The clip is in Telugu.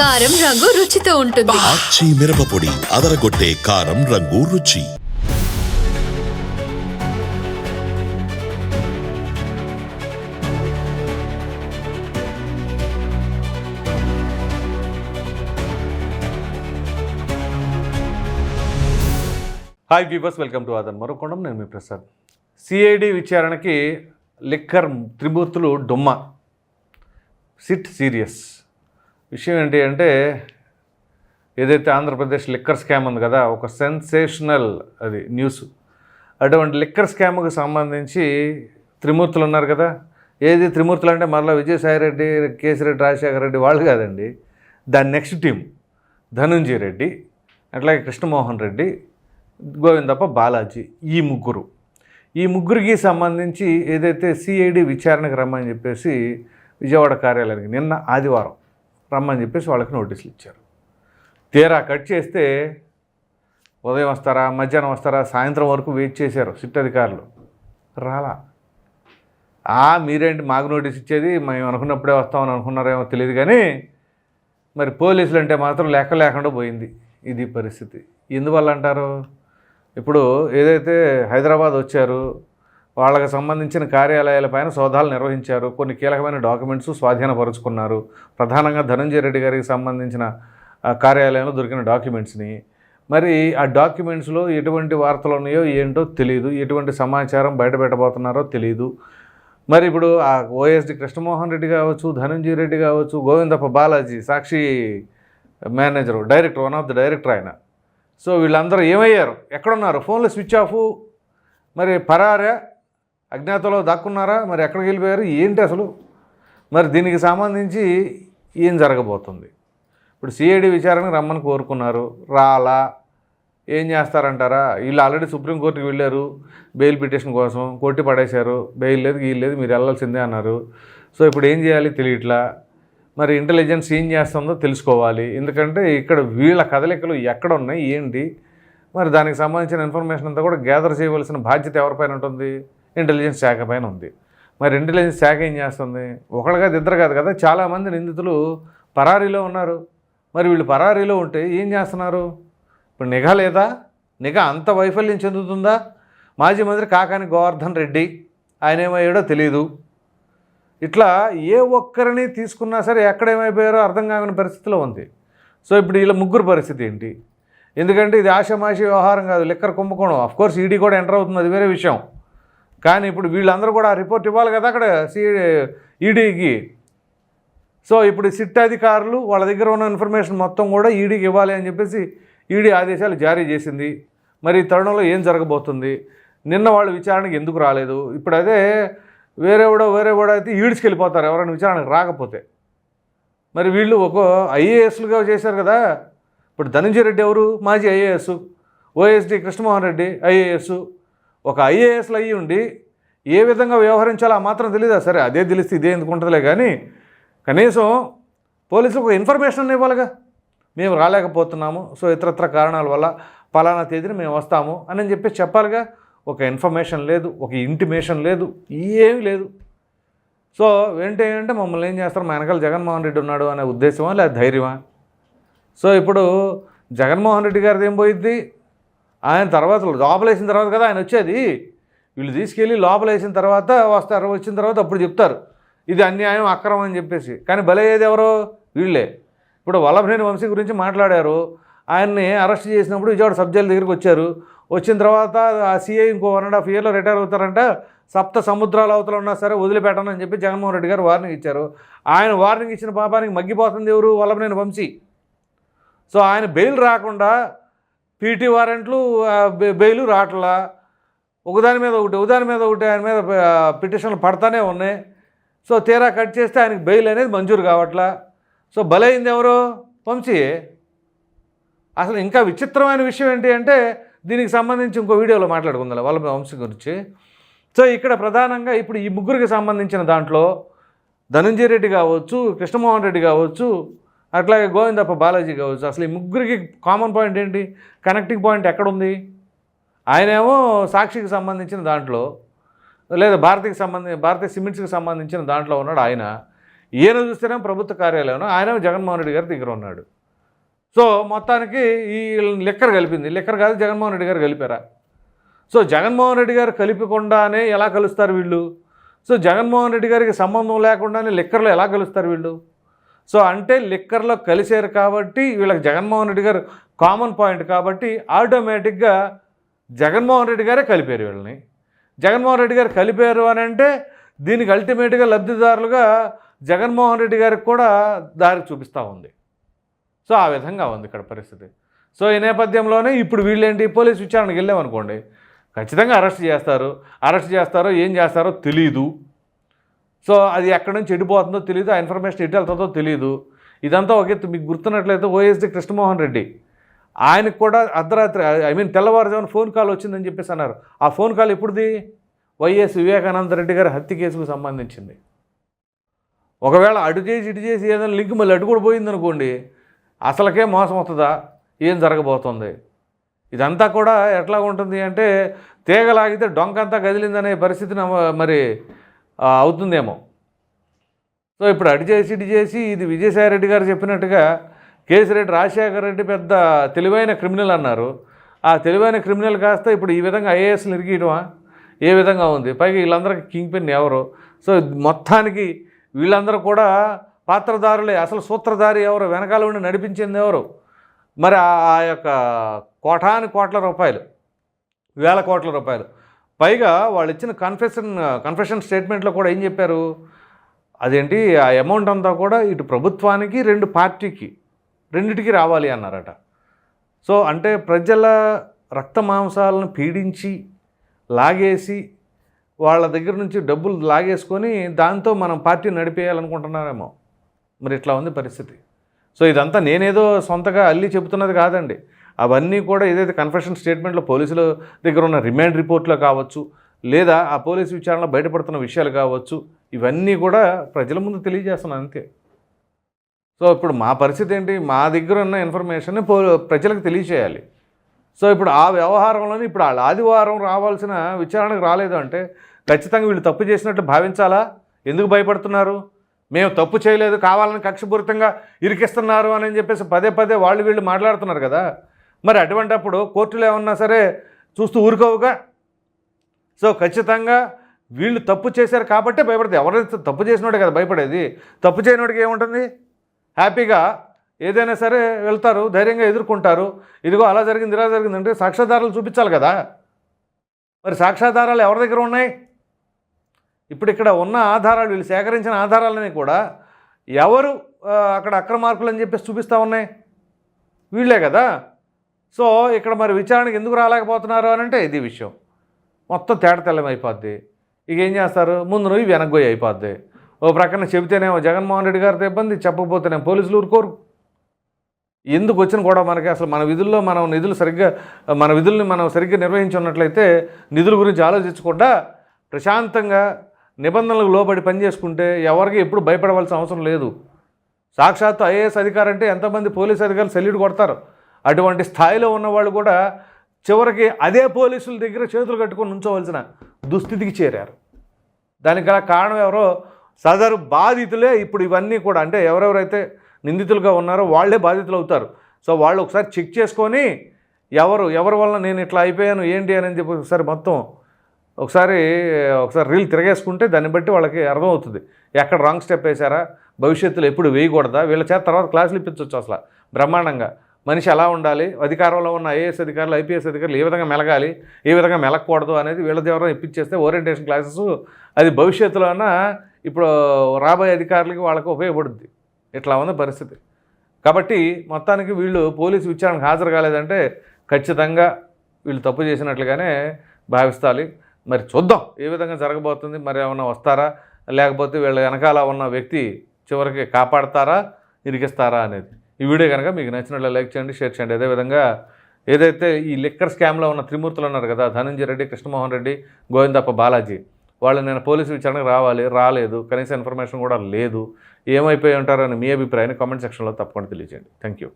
కారం రంగు రుచితో ఉంటుంది. ఆచి మిరపపొడి అదరగొట్టే కారం రంగు రుచి. హాయ్ పీపర్స్ వెల్కమ్ టు ఆదన్ మరొకొండం నేను మీ ప్రసాద్. సిఐడి విచారణకి లిక్కర్ త్రిమూర్తులు డొమ్మ. సిట్ సీరియస్ విషయం ఏంటి అంటే ఏదైతే ఆంధ్రప్రదేశ్ లిక్కర్ స్కామ్ ఉంది కదా ఒక సెన్సేషనల్ అది న్యూస్. అటువంటి లిక్కర్ స్కామ్కి సంబంధించి త్రిమూర్తులు ఉన్నారు కదా. ఏది త్రిమూర్తులు అంటే మరలా విజయసాయి రెడ్డి కేసిరెడ్డి రాజశేఖర రెడ్డి వాళ్ళు కాదండి. దాని నెక్స్ట్ టీం ధనుంజయ రెడ్డి అట్లాగే కృష్ణమోహన్ రెడ్డి గోవిందప్ప బాలాజీ ఈ ముగ్గురు. ఈ ముగ్గురికి సంబంధించి ఏదైతే సిఐడి విచారణకు రమ్మని చెప్పేసి విజయవాడ కార్యాలయానికి నిన్న ఆదివారం రమ్మని చెప్పేసి వాళ్ళకి నోటీసులు ఇచ్చారు. తీరా కట్ చేస్తే ఉదయం వస్తారా మధ్యాహ్నం వస్తారా సాయంత్రం వరకు వెయిట్ చేశారు సిట్ అధికారులు. రాలా. ఆ మీరేంటి మాకు నోటీస్ ఇచ్చేది? మేము అనుకున్నప్పుడే వస్తామని అనుకున్నారేమో తెలియదు కానీ మరి పోలీసులు అంటే మాత్రం లెక్క లేకుండా పోయింది ఇది పరిస్థితి. ఎందువల్ల అంటారు? ఇప్పుడు ఏదైతే హైదరాబాద్ వచ్చారు వాళ్ళకి సంబంధించిన కార్యాలయాలపైన సోదాలు నిర్వహించారు. కొన్ని కీలకమైన డాక్యుమెంట్స్ స్వాధీనపరుచుకున్నారు. ప్రధానంగా ధనంజయ రెడ్డి గారికి సంబంధించిన కార్యాలయంలో దొరికిన డాక్యుమెంట్స్ని. మరి ఆ డాక్యుమెంట్స్లో ఎటువంటి వార్తలు ఉన్నాయో ఏంటో తెలియదు ఎటువంటి సమాచారం బయటపెట్టబోతున్నారో తెలియదు మరి ఇప్పుడు ఆ ఓఎస్డి కృష్ణమోహన్ రెడ్డి కావచ్చు ధనంజయ రెడ్డి కావచ్చు Govindappa Balaji Sakshi manager director one of the director ఆయన. సో వీళ్ళందరూ ఏమయ్యారు? ఎక్కడున్నారు? ఫోన్లో స్విచ్ ఆఫ్. మరి పరారా? అజ్ఞాతలో దాక్కున్నారా? మరి ఎక్కడికి వెళ్ళిపోయారు? ఏంటి అసలు? మరి దీనికి సంబంధించి ఏం జరగబోతుంది? ఇప్పుడు సిఐడి విచారణకు రమ్మని కోరుకున్నారు. రాలా? ఏం చేస్తారంటారా? వీళ్ళు ఆల్రెడీ సుప్రీంకోర్టుకి వెళ్ళారు. బెయిల్ పిటిషన్ కోసం కొట్టి పడేశారు. బెయిల్ లేదు వీళ్ళు లేదు మీరు వెళ్ళాల్సిందే అన్నారు. సో ఇప్పుడు ఏం చేయాలి తెలియట్లా? మరి ఇంటెలిజెన్స్ ఏం చేస్తుందో తెలుసుకోవాలి. ఎందుకంటే ఇక్కడ వీళ్ళ కదలికలు ఎక్కడ ఉన్నాయి? ఏంటి? మరి దానికి సంబంధించిన ఇన్ఫర్మేషన్ అంతా కూడా గ్యాదర్ చేయవలసిన బాధ్యత ఎవరిపైన ఉంటుంది? ఇంటెలిజెన్స్ శాఖ పైన ఉంది. మరి ఇంటెలిజెన్స్ శాఖ ఏం చేస్తుంది? ఒకళ్ళు కాదు ఇద్దరు కాదు కదా చాలామంది నిందితులు పరారీలో ఉన్నారు. మరి వీళ్ళు పరారీలో ఉంటే ఏం చేస్తున్నారు? ఇప్పుడు నిఘా లేదా? నిఘా అంత వైఫల్యం చెందుతుందా? మాజీ మంత్రి కాకాని గోవర్ధన్ రెడ్డి ఆయన ఏమయ్యాడో తెలియదు ఇట్లా ఏ ఒక్కరిని తీసుకున్నా సరే ఎక్కడేమైపోయారో అర్థం కాని పరిస్థితిలో ఉంది. సో ఇప్పుడు వీళ్ళ ముగ్గురు పరిస్థితి ఏంటి? ఎందుకంటే ఇది ఆషామాషి వ్యవహారం కాదు లిక్కర్ కుంభకోణం. అఫ్కోర్స్ ఈడీ కూడా ఎంటర్ అవుతుంది అది వేరే విషయం. కానీ ఇప్పుడు వీళ్ళందరూ కూడా రిపోర్ట్ ఇవ్వాలి కదా అక్కడ సి ఈడీకి. సో ఇప్పుడు సిట్ అధికారులు వాళ్ళ దగ్గర ఉన్న ఇన్ఫర్మేషన్ మొత్తం కూడా ఈడీకి ఇవ్వాలి అని చెప్పేసి ఈడీ ఆదేశాలు జారీ చేసింది. మరి ఈ తరుణంలో ఏం జరగబోతుంది? నిన్న వాళ్ళు విచారణకి ఎందుకు రాలేదు? ఇప్పుడు అదే వేరేవాడో వేరేవాడో అయితే ఈడ్చుకెళ్ళిపోతారు. ఎవరైనా విచారణకు రాకపోతే. మరి వీళ్ళు ఒక ఐఏఎస్లుగా చేశారు కదా. ఇప్పుడు ధనంజయ రెడ్డి ఎవరు? మాజీ IAS. OSD Krishnamohan Reddy IAS. ఒక ఐఏఎస్లు అయ్యి ఉండి ఏ విధంగా వ్యవహరించాలో ఆ మాత్రం తెలియదా సరే అదే తెలిస్తే ఇదే ఎందుకు ఉంటుందిలే కానీ కనీసం పోలీసులకు ఒక ఇన్ఫర్మేషన్ ఇవ్వాలిగా. మేము రాలేకపోతున్నాము సో ఇతరత్ర కారణాల వల్ల పలానా తేదీన మేము వస్తాము అని చెప్పి చెప్పాలిగా. ఒక ఇన్ఫర్మేషన్ లేదు ఒక ఇంటిమేషన్ లేదు ఏమీ లేదు. సో ఏంటి మమ్మల్ని ఏం చేస్తారు? మా వెనకాల జగన్మోహన్ రెడ్డి ఉన్నాడు అనే ఉద్దేశమా లేదా ధైర్యమా? సో ఇప్పుడు జగన్మోహన్ రెడ్డి గారిది ఏం పోయిద్ది? ఆయన తర్వాత లోపల వేసిన తర్వాత కదా ఆయన వచ్చేది. వీళ్ళు తీసుకెళ్ళి లోపల వేసిన తర్వాత వస్తారు వచ్చిన తర్వాత అప్పుడు చెప్తారు. ఇది అన్యాయం అక్రమం అని చెప్పేసి. కానీ బలయ్యేది ఎవరో? వీళ్ళే. ఇప్పుడు వల్లభనేని వంశీ గురించి మాట్లాడారు. ఆయన్ని అరెస్ట్ చేసినప్పుడు విజయవాడ సబ్జెక్ట్ దగ్గరికి వచ్చారు. వచ్చిన తర్వాత ఆ సీఐ ఇంకో వన్ అండ్ హాఫ్ ఇయర్లో రిటైర్ అవుతారంట. సప్త సముద్రాల అవతల ఉన్నా సరే వదిలిపెట్టనని చెప్పి జగన్మోహన్ రెడ్డి గారు వార్నింగ్ ఇచ్చారు. ఆయన వార్నింగ్ ఇచ్చిన పాపానికి మగ్గిపోతుంది ఎవరు? వల్లభనేని వంశీ. సో ఆయన బెయిల్ రాకుండా పీటీ వారెంట్లు బెయిలు రావట్లా. ఒకదాని మీద ఒకటి ఒకదాని మీద ఒకటి ఆయన మీద పిటిషన్లు పడతానే ఉన్నాయి. సో తీరా కట్ చేస్తే ఆయనకి బెయిల్ అనేది మంజూరు కావట్లా. సో బలైంది ఎవరు? వంశీ. అసలు ఇంకా విచిత్రమైన విషయం ఏంటి అంటే దీనికి సంబంధించి ఇంకో వీడియోలో మాట్లాడుకుందాం వాళ్ళ వంశీ గురించి. సో ఇక్కడ ప్రధానంగా ఇప్పుడు ఈ ముగ్గురికి సంబంధించిన దాంట్లో ధనంజయ రెడ్డి కావచ్చు కృష్ణమోహన్ రెడ్డి కావచ్చు అట్లాగే గోవిందప్ప బాలాజీ కావచ్చు. అసలు ఈ ముగ్గురికి కామన్ పాయింట్ ఏంటి? కనెక్టింగ్ పాయింట్ ఎక్కడుంది? ఆయనేమో సాక్షికి సంబంధించిన దాంట్లో లేదా భారతీకి సంబంధించి భారతీయ సిమెంట్స్కి సంబంధించిన దాంట్లో ఉన్నాడు ఆయన. ఈయన చూస్తేనే ప్రభుత్వ కార్యాలయం ఆయనేమో జగన్మోహన్ రెడ్డి గారి దగ్గర ఉన్నాడు. సో మొత్తానికి ఈ లిక్కర్ కలిపింది. లిక్కర్ కాదు జగన్మోహన్ రెడ్డి గారు కలిపారా? సో జగన్మోహన్ రెడ్డి గారు కలిపకుండానే ఎలా కలుస్తారు వీళ్ళు? సో జగన్మోహన్ రెడ్డి గారికి సంబంధం లేకుండానే లిక్కర్లో ఎలా కలుస్తారు వీళ్ళు? సో అంటే లిక్కర్లో కలిశారు కాబట్టి వీళ్ళకి జగన్మోహన్ రెడ్డి గారు కామన్ పాయింట్ కాబట్టి ఆటోమేటిక్గా జగన్మోహన్ రెడ్డి గారే కలిపారు వీళ్ళని. జగన్మోహన్ రెడ్డి గారు కలిపారు అని అంటే దీనికి అల్టిమేట్గా లబ్ధిదారులుగా జగన్మోహన్ రెడ్డి గారికి కూడా దారి చూపిస్తూ ఉంది. సో ఆ విధంగా ఉంది ఇక్కడ పరిస్థితి. సో ఈ నేపథ్యంలోనే ఇప్పుడు వీళ్ళేంటి? పోలీస్ విచారణకు వెళ్ళామనుకోండి. ఖచ్చితంగా అరెస్ట్ చేస్తారు. అరెస్ట్ చేస్తారో ఏం చేస్తారో తెలీదు. సో అది ఎక్కడి నుంచి ఎడిపోతుందో తెలియదు ఆ ఇన్ఫర్మేషన్ ఎటు వెళ్తుందో తెలియదు ఇదంతా ఒక మీకు గుర్తున్నట్లయితే ఓఎస్డి కృష్ణమోహన్ రెడ్డి. ఆయనకు కూడా అర్ధరాత్రి ఐ మీన్ తెల్లవారుజామున ఫోన్ కాల్ వచ్చిందని చెప్పేసి అన్నారు. ఆ ఫోన్ కాల్ ఎప్పుడుది? వైఎస్ వివేకానంద రెడ్డి గారి హత్య కేసుకు సంబంధించింది. ఒకవేళ అటు చేసి ఇటు చేసి ఏదైనా లింక్ మళ్ళీ అటు కూడా పోయిందనుకోండి అసలకే మోసం అవుతుందా ఏం జరగబోతుంది? ఇదంతా కూడా ఎట్లా ఉంటుంది అంటే తీగలాగితే డొంకంతా కదిలిందనే పరిస్థితిని మరి అవుతుందేమో. సో ఇప్పుడు అటు చేసి ఇటు చేసి ఇది విజయసాయి రెడ్డి గారు చెప్పినట్టుగా కేసిరెడ్డి రాజశేఖర రెడ్డి పెద్ద తెలివైన క్రిమినల్ అన్నారు. ఆ తెలివైన క్రిమినల్ కాస్త ఇప్పుడు ఈ విధంగా ఐఏఎస్లు ఇరిగియటమా ఏ విధంగా ఉంది? పైగా వీళ్ళందరికీ కింగ్ పిన్ ఎవరు? సో మొత్తానికి వీళ్ళందరూ కూడా పాత్రదారులే అసలు సూత్రధారి ఎవరు? వెనకాల ఉండి నడిపించింది ఎవరు? మరి ఆ ఆ యొక్క కోటాని కోట్ల రూపాయలు వేల కోట్ల రూపాయలు. పైగా వాళ్ళు ఇచ్చిన కన్ఫెషన్ కన్ఫెషన్ స్టేట్మెంట్లో కూడా ఏం చెప్పారు? అదేంటి? ఆ అమౌంట్ అంతా కూడా ఇటు ప్రభుత్వానికి రెండు పార్టీకి రెండిటికి రావాలి అన్నారట. సో అంటే ప్రజల రక్త మాంసాలను పీడించి లాగేసి వాళ్ళ దగ్గర నుంచి డబ్బులు లాగేసుకొని దాంతో మనం పార్టీ నడిపేయాలనుకుంటున్నారేమో. మరి ఇట్లా ఉంది పరిస్థితి. సో ఇదంతా నేనేదో సొంతగా అల్లి చెబుతున్నది కాదండి. అవన్నీ కూడా ఏదైతే కన్ఫెషన్ స్టేట్మెంట్లో పోలీసుల దగ్గర ఉన్న రిమాండ్ రిపోర్ట్లో కావచ్చు లేదా ఆ పోలీసు విచారణలో బయటపడుతున్న విషయాలు కావచ్చు ఇవన్నీ కూడా ప్రజల ముందు తెలియజేస్తున్నాను అంతే. సో ఇప్పుడు మా పరిస్థితి ఏంటి? మా దగ్గర ఉన్న ఇన్ఫర్మేషన్ని పో ప్రజలకు తెలియచేయాలి సో ఇప్పుడు ఆ వ్యవహారంలోనే ఇప్పుడు వాళ్ళ ఆదివారం రావాల్సిన విచారణకు రాలేదు అంటే ఖచ్చితంగా వీళ్ళు తప్పు చేసినట్లు భావించాలా? ఎందుకు భయపడుతున్నారు? మేము తప్పు చేయలేదు కావాలని కక్షపూరితంగా ఇరికిస్తున్నారు అని చెప్పేసి పదే పదే వాళ్ళు వీళ్ళు మాట్లాడుతున్నారు కదా. మరి అటువంటప్పుడు కోర్టులో ఏమన్నా సరే చూస్తూ ఊరుకోవుగా? సో ఖచ్చితంగా వీళ్ళు తప్పు చేశారు కాబట్టే భయపడతాయి. ఎవరైతే తప్పు చేసినోడే కదా భయపడేది. తప్పు చేయనోడికి ఏముంటుంది? హ్యాపీగా ఏదైనా సరే వెళ్తారు ధైర్యంగా ఎదుర్కొంటారు. ఇదిగో అలా జరిగింది ఇలా జరిగింది అంటే సాక్ష్యాధారాలు చూపించాలి కదా. మరి సాక్ష్యాధారాలు ఎవరి దగ్గర ఉన్నాయి? ఇప్పుడు ఇక్కడ ఉన్న ఆధారాలు వీళ్ళు సేకరించిన ఆధారాలని కూడా ఎవరు అక్కడ అక్రమార్కులు అని చెప్పేసి చూపిస్తూ ఉన్నాయి? వీళ్ళే కదా. సో ఇక్కడ మరి విచారణకు ఎందుకు రాలేకపోతున్నారు అని అంటే ఇది విషయం. మొత్తం తేటతెల్లం అయిపోద్ది ఇక ఏం చేస్తారు? ముందు నువ్వు వెనక్కి అయిపోద్ది. ఓ ప్రక్కన చెబితేనేమో జగన్మోహన్ రెడ్డి గారితో ఇబ్బంది చెప్పకపోతేనే పోలీసులు ఊరుకోరు. ఎందుకు వచ్చిన కూడా మనకి? అసలు మన విధుల్లో మనం నిధులు సరిగ్గా మన విధుల్ని మనం సరిగ్గా నిర్వహించున్నట్లయితే నిధుల గురించి ఆలోచించకుండా ప్రశాంతంగా నిబంధనలకు లోబడి పనిచేసుకుంటే ఎవరికి ఎప్పుడు భయపడవలసిన అవసరం లేదు. సాక్షాత్తు ఐఏఎస్ అధికారంటే ఎంతమంది పోలీస్ అధికారులు సెల్యూట్ కొడతారు. అటువంటి స్థాయిలో ఉన్నవాళ్ళు కూడా చివరికి అదే పోలీసుల దగ్గర చేతులు కట్టుకొని ఉంచవలసిన దుస్థితికి చేరారు. దానికి గల కారణం ఎవరో సదరు బాధితులే ఇప్పుడు ఇవన్నీ కూడా అంటే ఎవరెవరైతే నిందితులుగా ఉన్నారో వాళ్ళే బాధితులు అవుతారు. సో వాళ్ళు ఒకసారి చెక్ చేసుకొని ఎవరు ఎవరి వల్ల నేను ఇట్లా అయిపోయాను ఏంటి అని చెప్పి ఒకసారి మొత్తం ఒకసారి ఒకసారి రీల్ తిరగేసుకుంటే దాన్ని బట్టి వాళ్ళకి అర్థమవుతుంది. ఎక్కడ రాంగ్ స్టెప్ వేశారా? భవిష్యత్తులో ఎప్పుడు వేయకూడదా? వీళ్ళ చేత తర్వాత క్లాసులు ఇప్పించవచ్చు అసలు బ్రహ్మాండంగా. మనిషి ఎలా ఉండాలి? అధికారంలో ఉన్న ఐఏఎస్ అధికారులు ఐపీఎస్ అధికారులు ఏ విధంగా మెలగాలి? ఏ విధంగా మెలగకూడదు అనేది వీళ్ళ ద్వారా ఇప్పించేస్తే ఓరియంటేషన్ క్లాసెస్ అది భవిష్యత్తులో అన్న ఇప్పుడు రాబోయే అధికారులకి వాళ్ళకి ఉపయోగపడుద్ది. ఇట్లా ఉంది పరిస్థితి. కాబట్టి మొత్తానికి వీళ్ళు పోలీసు విచారణకు హాజరు కాలేదంటే ఖచ్చితంగా వీళ్ళు తప్పు చేసినట్లుగానే భావిస్తాలి. మరి చూద్దాం ఏ విధంగా జరగబోతుంది. మరి ఏమన్నా వస్తారా? లేకపోతే వీళ్ళ వెనకాల ఉన్న వ్యక్తి చివరికి కాపాడతారా? ఇరికిస్తారా అనేది. ఈ వీడియో కనుక మీకు నచ్చినట్లు లైక్ చేయండి షేర్ చేయండి. అదేవిధంగా ఏదైతే ఈ లిక్కర్ స్కామ్లో ఉన్న త్రిమూర్తులు ఉన్నారు కదా ధనంజయ రెడ్డి కృష్ణమోహన్ రెడ్డి గోవిందప్ప బాలాజీ వాళ్ళు నేను పోలీసు విచారణకు రావాలి రాలేదు కనీస ఇన్ఫర్మేషన్ కూడా లేదు ఏమైపోయి ఉంటారని మీ అభిప్రాయాన్ని కామెంట్ సెక్షన్లో తప్పకుండా తెలియజేయండి. Thank you